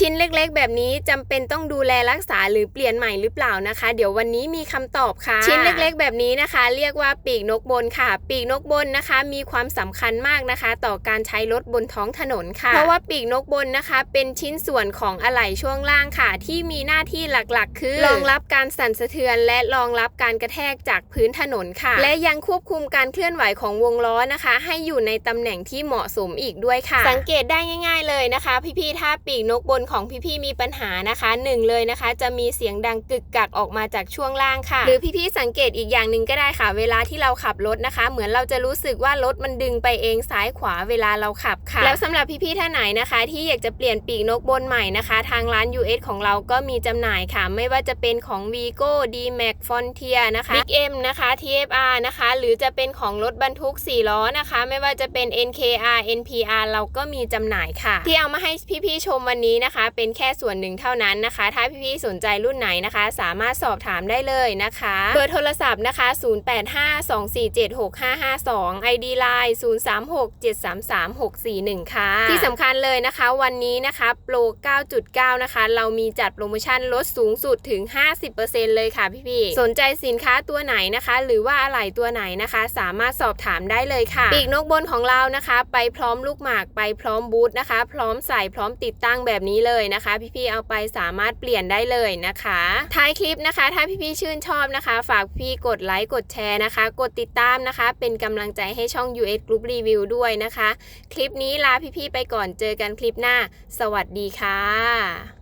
ชิ้นเล็กๆ แบบนี้จำเป็นต้องดูแลรักษาหรือเปลี่ยนใหม่หรือเปล่านะคะ เดี๋ยววันนี้มีคำตอบค่ะ ชิ้นเล็กๆ แบบนี้นะคะ เรียกว่าปีกนกบนค่ะ ปีกนกบนนะคะ มีความสำคัญมากนะคะ ต่อการใช้รถบนท้องถนนค่ะ เพราะว่าปีกนกบนนะคะ เป็นชิ้นส่วนของอะไหล่ช่วงล่างค่ะ ที่มีหน้าที่หลักๆ คือรองรับการสั่นสะเทือน และรองรับการกระแทกจากพื้นถนนค่ะ และยังควบคุมการเคลื่อนไหวของวงล้อนะคะ ให้อยู่ในตำแหน่งที่เหมาะสมอีกด้วยค่ะ สังเกตได้ง่าย ๆเลยนะคะ พี่ๆถ้าปีกนกบนของพี่ๆมีปัญหานะคะหนึ่งเลยนะคะ จะมีเสียงดังกึกกักออกมาจากช่วงล่างค่ะ หรือพี่ๆสังเกตอีกอย่างหนึ่งก็ได้ค่ะ เวลาที่เราขับรถนะคะ เหมือนเราจะรู้สึกว่ารถมันดึงไปเองซ้ายขวาเวลาเราขับค่ะ แล้วสำหรับพี่ๆท่านไหนนะคะ ที่อยากจะเปลี่ยนปีกนกบนใหม่นะคะ ทางร้าน US ของเราก็มีจำหน่ายค่ะ ไม่ว่าจะเป็นของ Vigo D-Max Frontier นะคะ Big M นะคะ TFR นะคะ หรือจะเป็นของรถบรรทุก4ล้อนะคะ ไม่ว่าจะเป็น NKR NPR เราก็มีจำหน่ายค่ะ ที่เอามาให้พี่ๆชมวันนี้นะคะเป็นแค่ส่วนหนึ่งเท่านั้นนะคะ ถ้าพี่ๆสนใจรุ่นไหนนะคะ สามารถสอบถามได้เลยนะคะเบอร์โทรศัพท์นะคะ 0852476552 ID Line 0367336641 ค่ะ ที่สำคัญเลยนะคะวันนี้นะคะโปร 9.9 นะคะ เรามีจัดโปรโมชั่นลดสูงสุดถึง 50%เลยค่ะพี่ๆสนใจสินค้าตัวไหนนะคะ หรือว่าอะไหล่ตัวไหนนะคะ สามารถสอบถามได้เลยค่ะปีกนกบนของเรานะคะ ไปพร้อมลูกหมากไปพร้อมบูทนะคะ พร้อมใส่พร้อมติดตั้งแบบนี้เลยนะคะ พี่ๆเอาไปสามารถเปลี่ยนได้เลยนะคะ ท้ายคลิปนะคะ ถ้าพี่ๆชื่นชอบนะคะ ฝากพี่กดไลค์กดแชร์นะคะ กดติดตามนะคะ เป็นกำลังใจให้ช่อง US Group Review ด้วยนะคะ คลิปนี้ลาพี่ๆไปก่อนเจอกันคลิปหน้า สวัสดีค่ะ